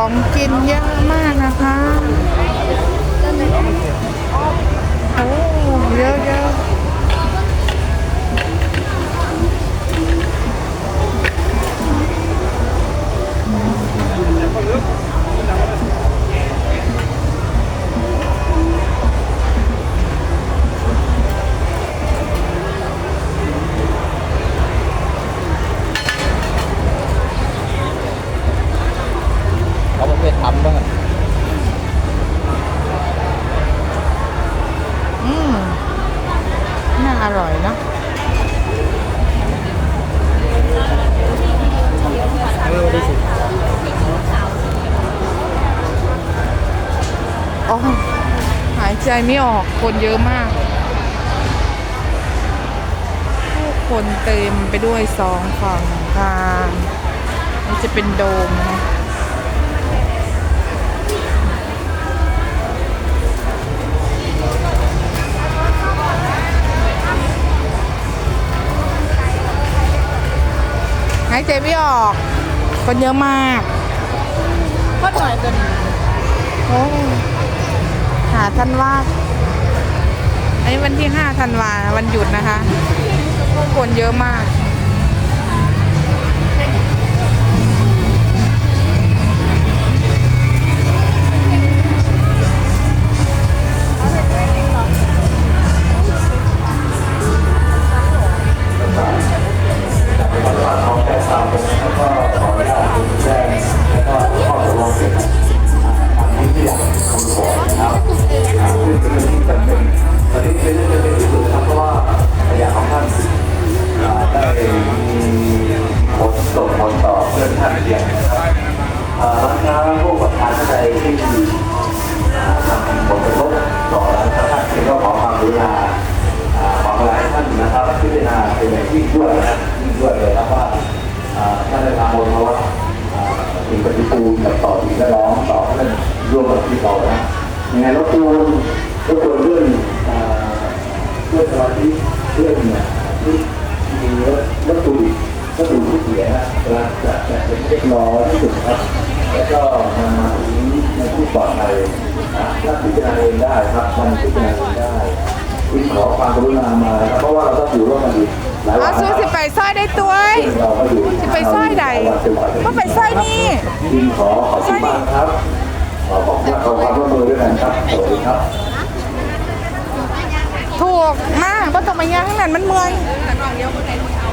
ของกินเยอะมากนะคะ โอ้ เยอะ ประเภททำบ้างอะอืมน่าอร่อยเนอะเออได้สิอ๋อหายใจไม่ออกคนเยอะมาก ผู้คนเต็มไปด้วยสองฝั่งทางนี่จะเป็นโดมนะายใจไม่ออก คนเยอะมากก็หน่อยตัวนี้โอ้หาธันวาอันนี้วันที่ห้าธันวาวันหยุดนะคะผู้คนเยอะมาก ร้านค้าผู้ประการใดที่ทำผลกระทบต่อร้านค้าท่านเองก็ขอความกรุณาอ่าขอเวลาให้ท่านนะครับพิจารณาเป็นอย่างยิ่งด้วยนะครับยิ่งด้วยเลยครับว่าอ่าท่านได้ทำบนภาวะอ่าสิ่งปฏิปูลกับต่อสิ่งแวดล้อมต่อเพื่อนร่วมกับที่เรานะยังไงรบกวนรบกวนเรื่องเรื่องสมาธิเรื่องเนี่ยมีรถตถุดิบวัตถุที่เสียนะเวลาจะจะเป็นเล็กน้อยที่สุดครับ แล้วก็นำมาถึงในที่ปลอดภัยนะถ้าพิจารณาเองได้ครับมันพิจารณาเองได้ที่ขอความกรุณามานะครับเพราะว่าเราต้องอยู่ร่วมกันอีกหลายวัเอานสู้สิไปซอยได้ตัวเอ้ย เราก็อยู่สิไปซอยใดก็ไปซอยนี่ที่ขอขอบคุณมากครับ ขอขอบคุณขอความร่วมมือด้วยกันครับสวัสดีครับ ถูกมากก็ต้องมาย่างข้างนั้นมันเมืองแต่กล่องเดียวคนไหนคน